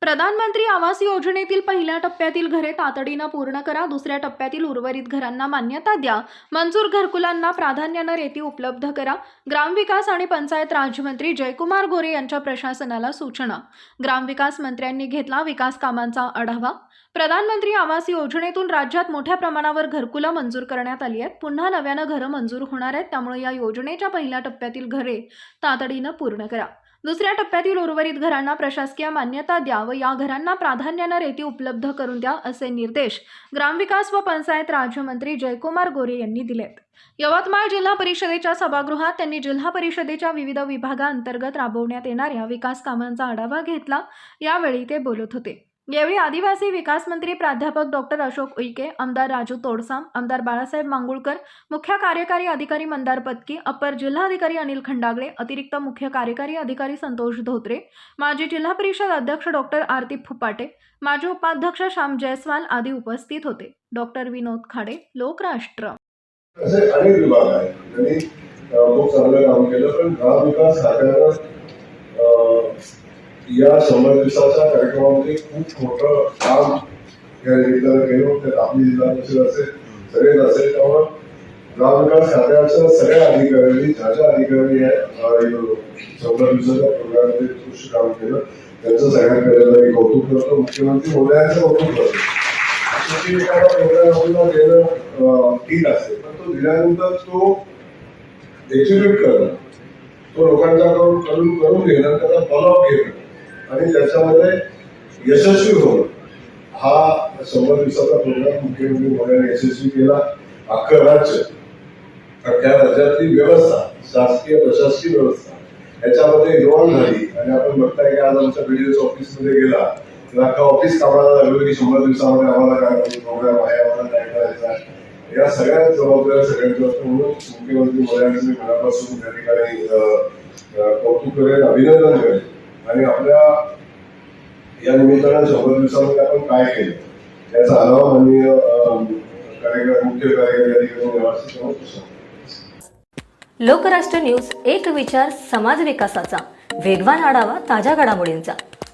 प्रधानमंत्री आवास योजनेतील पहिल्या टप्प्यातील घरे तातडीनं पूर्ण करा दुसऱ्या टप्प्यातील उर्वरित घरांना मान्यता द्या. मंजूर घरकुलांना प्राधान्यानं रेती उपलब्ध करा. ग्रामविकास आणि पंचायत राज्यमंत्री जयकुमार गोरे यांच्या प्रशासनाला सूचना. ग्रामविकास मंत्र्यांनी घेतला विकास कामांचा आढावा. प्रधानमंत्री आवास योजनेतून राज्यात मोठ्या प्रमाणावर घरकुलं मंजूर करण्यात आली आहेत. पुन्हा नव्यानं घरं मंजूर होणार आहेत. त्यामुळे या योजनेच्या पहिल्या टप्प्यातील घरे तातडीनं पूर्ण करा. दुसऱ्या टप्प्यातील उर्वरित घरांना प्रशासकीय मान्यता द्या व या घरांना प्राधान्यानं रेती उपलब्ध करून द्या असे निर्देश ग्रामविकास व पंचायत राज्यमंत्री जयकुमार गोरे यांनी दिलेत. यवतमाळ जिल्हा परिषदेच्या सभागृहात त्यांनी जिल्हा परिषदेच्या विविध विभागांतर्गत राबवण्यात येणाऱ्या विकास कामांचा आढावा घेतला. यावेळी ते बोलत होते. यावेळी आदिवासी विकास मंत्री प्राध्यापक डॉक्टर अशोक उईके आमदार राजू तोडसाम आमदार बाळासाहेब मांगुळकर मुख्य कार्यकारी अधिकारी मंदार पत्की अपर जिल्हाधिकारी अनिल खंडागळे अतिरिक्त मुख्य कार्यकारी अधिकारी संतोष धोत्रे माजी जिल्हा परिषद अध्यक्ष डॉक्टर आरती फुपाटे माजी उपाध्यक्ष श्याम जयस्वाल आदी उपस्थित होते. डॉक्टर विनोद खाडे लोकराष्ट्र. असे अनेक या शंभर दिवसाच्या कार्यक्रमामध्ये खूप मोठं काम या निमित्तानं केलं त्यात आपली जिल्हा परिषद असेल सगळेच असेल. त्यामुळं ग्रामविकास खात्याच्या सगळ्या अधिकाऱ्यांनी ज्या ज्या अधिकाऱ्यांनी आहे अं, दिवसाच्या प्रोग्राममध्ये उत्कृष्ट काम केलं त्यांचं सगळ्यात पहिल्यांदा मी कौतुक करतो. मुख्यमंत्री मोदयांचं कौतुक करतो. एखादा प्रोग्राम देणं ठीक असेल. पण तो दिल्यानंतर तो एक्झिक्यूट करणं तो लोकांच्या कडून करून करून घेणं त्याचा फॉलोअप घेणं. आणि त्याच्यामध्ये यशस्वी होणं हा शंभर दिवसाचा प्रोग्राम मुख्यमंत्री मोदयांनी यशस्वी केला. अख्खं राज्य त्या राज्यातली व्यवस्था शासकीय प्रशासकीय व्यवस्था याच्यामध्ये इन्व्हॉल्व्ह झाली. आणि आपण बघताय की आज आमच्या बीडीओ ऑफिसमध्ये गेला तर अख्खा ऑफिस कामाला लागलो की शंभर दिवसामध्ये आम्हाला काय प्रोग्राम आहे आम्हाला काय करायचा या सगळ्या जबाबदाऱ्या सगळ्यांच्या असतात म्हणून मुख्यमंत्री मोदयांचं मनापासून त्या ठिकाणी कौतुक करेल अभिनंदन करेल. आणि आपल्या या निमित्तानं शंभर दिवसामध्ये आपण काय केलं? याचा आढावा माननीय कार्यक्रम मुख्य कार्यकारी अधिकारी लोकराष्ट्र न्यूज एक विचार समाज विकासाचा. वेगवान आढावा ताज्या घडामोडींचा.